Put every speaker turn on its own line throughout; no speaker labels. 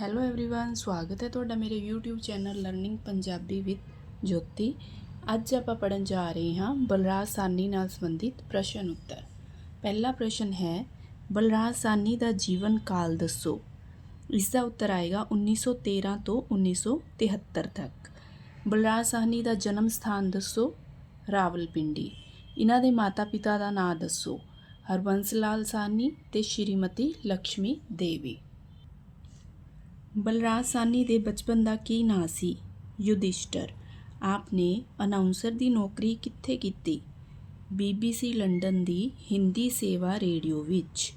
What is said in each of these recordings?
Hello everyone ਸਵਾਗਤ ਹੈ ਤੁਹਾਡਾ ਮੇਰੇ YouTube channel learning Punjabi with Jyoti. ਅੱਜ ਆਪਾਂ ਪੜਨ ਜਾ ਰਹੇ ਹਾਂ ਬਲਰਾਜ ਸਾਨੀ ਨਾਲ ਸੰਬੰਧਿਤ ਪ੍ਰਸ਼ਨ ਉੱਤਰ। ਪਹਿਲਾ ਪ੍ਰਸ਼ਨ ਹੈ, ਬਲਰਾਜ ਸਾਨੀ ਦਾ ਜੀਵਨ ਕਾਲ ਦੱਸੋ। ਇਸ ਦਾ ਉੱਤਰ ਆਏਗਾ 1913 ਤੋਂ 1973 ਤੱਕ। ਬਲਰਾਜ ਸਾਨੀ ਦਾ ਜਨਮ ਸਥਾਨ ਦੱਸੋ, ਰਾਵਲਪਿੰਡੀ। ਇਹਨਾਂ ਦੇ ਮਾਤਾ-ਪਿਤਾ ਦਾ ਨਾਂ ਦੱਸੋ, ਹਰਬੰਸ ਲਾਲ ਸਾਨੀ ਤੇ ਸ਼੍ਰੀਮਤੀ ਲక్ష్ਮੀ ਦੇਵੀ। ਬਲਰਾਜ ਸਾਨੀ ਦੇ ਬਚਪਨ ਦਾ ਕੀ ਨਾਂ ਸੀ? ਯੁਧਿਸ਼ਟਰ। ਆਪਨੇ ਅਨਾਉਂਸਰ ਦੀ ਨੌਕਰੀ ਕਿੱਥੇ ਕੀਤੀ? BBC ਲੰਡਨ ਦੀ ਹਿੰਦੀ ਸੇਵਾ ਰੇਡੀਓ ਵਿੱਚ।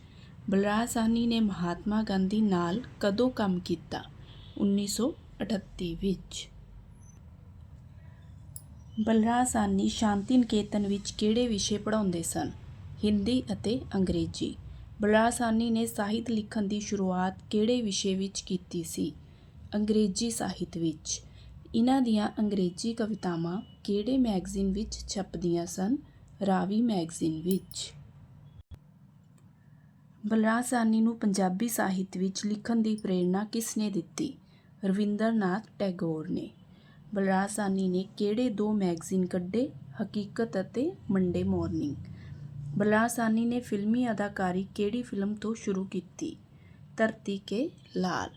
ਬਲਰਾਜ ਸਾਨੀ ਨੇ ਮਹਾਤਮਾ ਗਾਂਧੀ ਨਾਲ ਕਦੋਂ ਕੰਮ ਕੀਤਾ? 1938 ਵਿੱਚ ਬਲਰਾਜ ਸਾਨੀ ਸ਼ਾਂਤੀ ਨਿਕੇਤਨ ਵਿੱਚ ਕਿਹੜੇ ਵਿਸ਼ੇ ਪੜ੍ਹਾਉਂਦੇ ਸਨ? ਹਿੰਦੀ ਅਤੇ ਅੰਗਰੇਜ਼ੀ। ਬਲਾਸਾਨੀ ਨੇ ਸਾਹਿਤ ਲਿਖਣ ਦੀ ਸ਼ੁਰੂਆਤ ਕਿਹੜੇ ਵਿਸ਼ੇ ਵਿੱਚ ਕੀਤੀ ਸੀ? ਅੰਗਰੇਜ਼ੀ ਸਾਹਿਤ ਵਿੱਚ। ਇਹਨਾਂ ਦੀਆਂ ਅੰਗਰੇਜ਼ੀ ਕਵਿਤਾਵਾਂ ਕਿਹੜੇ ਮੈਗਜ਼ੀਨ ਵਿੱਚ ਛਪਦੀਆਂ ਸਨ? ਰਾਵੀ ਮੈਗਜ਼ੀਨ ਵਿੱਚ। ਬਲਰਾਜ ਨੂੰ ਪੰਜਾਬੀ ਸਾਹਿਤ ਵਿੱਚ ਲਿਖਣ ਦੀ ਪ੍ਰੇਰਣਾ ਕਿਸ ਨੇ ਦਿੱਤੀ? ਰਵਿੰਦਰਨਾਥ ਟੈਗੋਰ ਨੇ। ਬਲਰਾਜ ਨੇ ਕਿਹੜੇ ਦੋ ਮੈਗਜ਼ੀਨ ਕੱਢੇ? ਹਕੀਕਤ ਅਤੇ ਮੰਡੇ ਮਾਰਨਿੰਗ। ਬਲਰਾਜ ਸਾਨੀ ਨੇ ਫਿਲਮੀ ਅਦਾਕਾਰੀ ਕਿਹੜੀ ਫਿਲਮ ਤੋਂ ਸ਼ੁਰੂ ਕੀਤੀ ਧਰਤੀ ਕੇ ਲਾਲ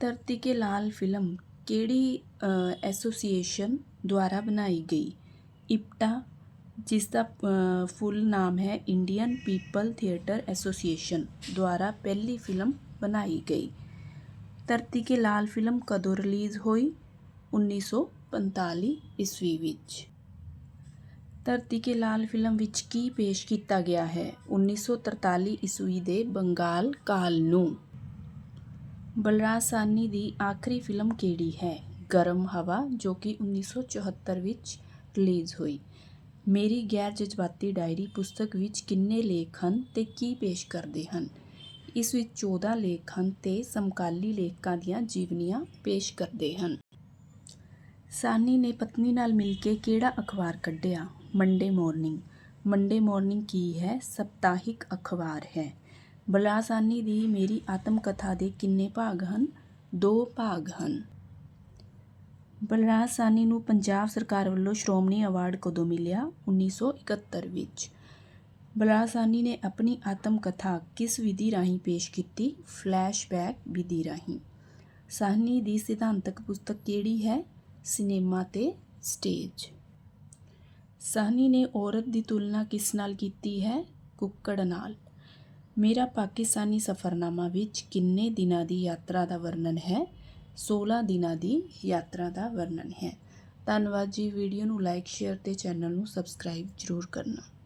ਧਰਤੀ ਕੇ ਲਾਲ ਫਿਲਮ ਕਿਹੜੀ ਅ, ਐਸੋਸੀਏਸ਼ਨ ਦੁਆਰਾ ਬਣਾਈ ਗਈ ਇਪਟਾ ਜਿਸ ਦਾ ਅ, ਫੁੱਲ ਨਾਮ ਹੈ ਇੰਡੀਅਨ ਪੀਪਲ ਥੀਏਟਰ ਐਸੋਸੀਏਸ਼ਨ ਦੁਆਰਾ ਪਹਿਲੀ ਫਿਲਮ ਬਣਾਈ ਗਈ ਧਰਤੀ ਕੇ ਲਾਲ ਫਿਲਮ ਕਦੋਂ ਰਿਲੀਜ਼ ਹੋਈ 1945 ਈਸਵੀ ਵਿੱਚ ਧਰਤੀ ਕੇ ਲਾਲ ਫਿਲਮ ਵਿੱਚ ਕੀ ਪੇਸ਼ ਕੀਤਾ ਗਿਆ ਹੈ? 1943 ਈਸਵੀ ਦੇ ਬੰਗਾਲ ਕਾਲ ਨੂੰ। ਬਲਰਾਜ ਸਾਨੀ ਦੀ ਆਖਰੀ ਫਿਲਮ ਕਿਹੜੀ ਹੈ? ਗਰਮ ਹਵਾ, ਜੋ ਕਿ 1974 ਵਿੱਚ ਰਿਲੀਜ਼ ਹੋਈ। ਮੇਰੀ ਗੈਰ ਜਜ਼ਬਾਤੀ ਡਾਇਰੀ ਪੁਸਤਕ ਵਿੱਚ ਕਿੰਨੇ ਲੇਖ ਹਨ ਤੇ ਕੀ ਪੇਸ਼ ਕਰਦੇ ਹਨ? ਇਸ ਵਿੱਚ 14 ਲੇਖ ਹਨ ਤੇ ਸਮਕਾਲੀ ਲੇਖਕਾਂ ਦੀਆਂ ਜੀਵਨੀਆਂ ਪੇਸ਼ ਕਰਦੇ ਹਨ। ਸਾਨੀ ਨੇ ਪਤਨੀ ਨਾਲ ਮਿਲ ਕੇ ਕਿਹੜਾ ਅਖਬਾਰ ਕੱਢਿਆ? ਮੰਡੇ ਮਾਰਨਿੰਗ ਮੰਡੇ ਮਾਰਨਿੰਗ ਕੀ ਹੈ? ਸਪਤਾਹਿਕ ਅਖਬਾਰ ਹੈ। ਬਲਾਸਾਨੀ ਦੀ ਮੇਰੀ ਆਤਮ ਕਥਾ ਦੇ ਕਿੰਨੇ ਭਾਗ ਹਨ? ਦੋ ਭਾਗ ਹਨ। ਬਲਰਾਜ ਨੂੰ ਪੰਜਾਬ ਸਰਕਾਰ ਵੱਲੋਂ ਸ਼੍ਰੋਮਣੀ ਅਵਾਰਡ ਕਦੋਂ ਮਿਲਿਆ? 1971 ਵਿੱਚ। ਬਲਰਾਜ ਨੇ ਆਪਣੀ ਆਤਮ ਕਥਾ ਕਿਸ ਵਿਧੀ ਰਾਹੀਂ ਪੇਸ਼ ਕੀਤੀ? ਫਲੈਸ਼ਬੈਕ ਵਿਧੀ ਰਾਹੀਂ। ਸਾਹਨੀ ਦੀ ਸਿਧਾਂਤਕ ਪੁਸਤਕ ਕਿਹੜੀ ਹੈ? ਸਿਨੇਮਾ ਤੇ ਸਟੇਜ। ਸਾਹਨੀ ਨੇ ਔਰਤ ਦੀ ਤੁਲਨਾ ਕਿਸ ਨਾਲ ਕੀਤੀ ਹੈ? ਕੁੱਕੜ ਨਾਲ। ਮੇਰਾ ਪਾਕਿਸਤਾਨੀ ਸਫ਼ਰਨਾਮਾ ਵਿੱਚ ਕਿੰਨੇ ਦਿਨਾਂ ਦੀ ਯਾਤਰਾ ਦਾ ਵਰਣਨ ਹੈ? 16 ਦਿਨਾਂ ਦੀ ਯਾਤਰਾ ਦਾ ਵਰਣਨ ਹੈ। ਧੰਨਵਾਦ ਜੀ। ਵੀਡੀਓ ਨੂੰ ਲਾਈਕ, ਸ਼ੇਅਰ ਤੇ ਚੈਨਲ ਨੂੰ ਸਬਸਕ੍ਰਾਈਬ ਜ਼ਰੂਰ ਕਰਨਾ।